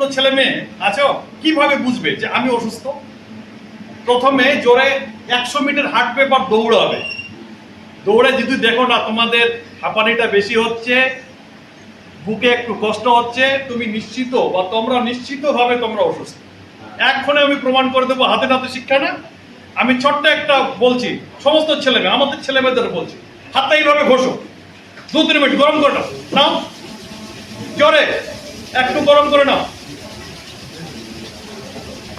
কোনো ছেলে মেয়ে আছো কীভাবে বুঝবে যে আমি অসুস্থ? প্রথমে জোরে একশো মিটার হাঁটবে বা দৌড়াবে। দৌড়ে যদি দেখো না তোমাদের হাঁপানিটা বেশি হচ্ছে, বুকে একটু কষ্ট হচ্ছে, তুমি নিশ্চিত বা তোমরা নিশ্চিত ভাবে তোমরা অসুস্থ। এক্ষণে আমি প্রমাণ করে দেবো, হাতে নাতে শিক্ষা না। আমি ছোট্ট একটা বলছি, সমস্ত ছেলে মেয়ে, আমাদের ছেলে মেয়েদের বলছি, হাতটা এইভাবে ঘষো। দু তিন মিনিট গরম করে নাও। নাও। জোরে, একটু গরম করে নাও।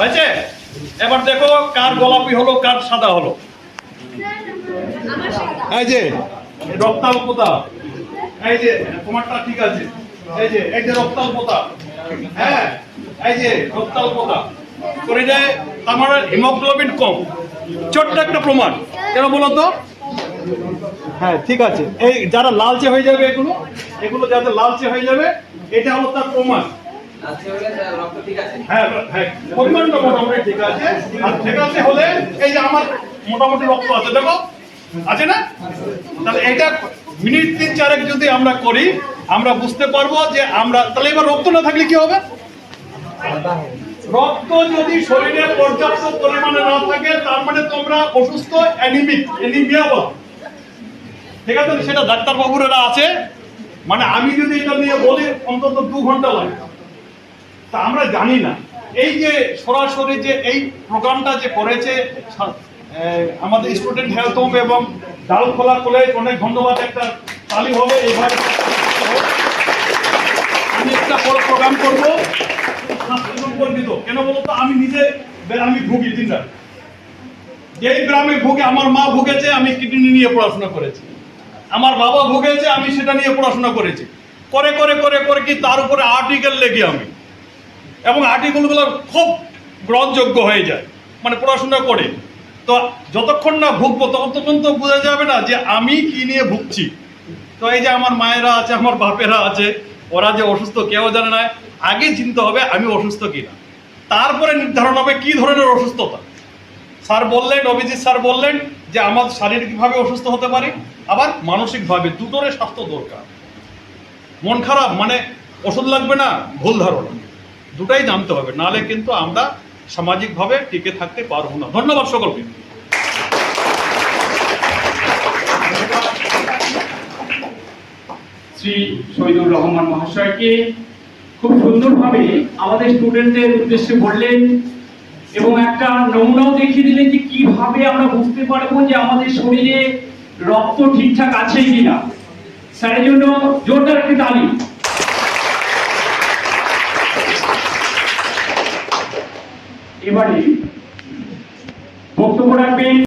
হয়েছে? এবার দেখো কার গোলাপি হলো কার সাদা হলো। এই যে। রক্তাল্পতা এই যে তোমারটা ঠিক আছে। এই যে এই যে রক্তাল্পতা হ্যাঁ এই যে রক্তাল্পতা শরীরে আমার হিমোগ্লোবিন কম। ছোট্ট একটা প্রমাণ। কেন বলো তো? হ্যাঁ ঠিক আছে। এই যারা লালচে হয়ে যাবে এগুলো এগুলো যাদের লালচে হয়ে যাবে এটা হলো তার প্রমাণ। হ্যাঁ হ্যাঁ। রক্ত যদি আমরা করি, আমরা বুঝতে পারব যে আমরা তাহলে এবার রক্ত না থাকলে কি হবে? রক্ত যদি শরীরে পর্যাপ্ত পরিমাণে না থাকে, তার মানে তোমরা অসুস্থ, অ্যানিমিক ঠিক আছে? সেটা ডাক্তার বাবুরা আছে। মানে আমি যদি এটা নিয়ে বলি, অন্তত দু ঘণ্টা লাগে। তা আমরা জানি না। এই যে সরাসরি যে এই প্রোগ্রামটা যে করেছে আমাদের স্টুডেন্ট হেলথ হোম এবং ডালখোলা কলেজ অনেক ধন্যবাদ, একটা তালি হবে এইভাবে আমি একটা বড় প্রোগ্রাম করব। সম্পর্কিত কেন বলতো আমি নিজে আমি ভুগি দিন রাত যেই গ্রামে ভুগে, আমার মা ভুগেছে, আমি কিডনি নিয়ে পড়াশোনা করেছি। আমার বাবা ভুগেছে, আমি সেটা নিয়ে পড়াশোনা করেছি। করে করে করে করে কি তার উপরে আর্টিকেল লেগে আমি? এবং আর্টিকেলগুলো খুব গ্রহণযোগ্য হয়ে যায় মানে পড়াশোনা করে। তো যতক্ষণ না ভুগবো, ততক্ষণ তো বোঝা যাবে না যে আমি কি নিয়ে ভুগছি। তো এই যে আমার মায়েরা আছে, আমার বাপেরা আছে, ওরা যে অসুস্থ কেউ জানে না, আগে চিনতে হবে আমি অসুস্থ কিনা। তারপরে নির্ধারণ হবে কি ধরনের অসুস্থতা। স্যার বললেন, অভিজিৎ স্যার বললেন যে আমার শারীরিকভাবে অসুস্থ হতে পারে, আবার মানসিকভাবে দুটোরে স্বাস্থ্য দরকার। মন খারাপ মানে ওষুধ লাগবে না, ভুল ধারণা। দুটাই জানতে হবে। নাহলে কিন্তু আমরা সামাজিকভাবে টিকে থাকতে পারব না। ধন্যবাদ সকলকে। শ্রী শহীদুর রহমান মহাশয়কে খুব সুন্দরভাবে আমাদের স্টুডেন্টদের উদ্দেশ্যে বললেন এবং একটা নমুনাও দেখিয়ে দিলেন যে কীভাবে আমরা বুঝতে পারব যে আমাদের শরীরে রক্ত ঠিকঠাক আছে কিনা। স্যারের জন্য জোরদার একটি তালি এবারে বক্তব্য রাখবেন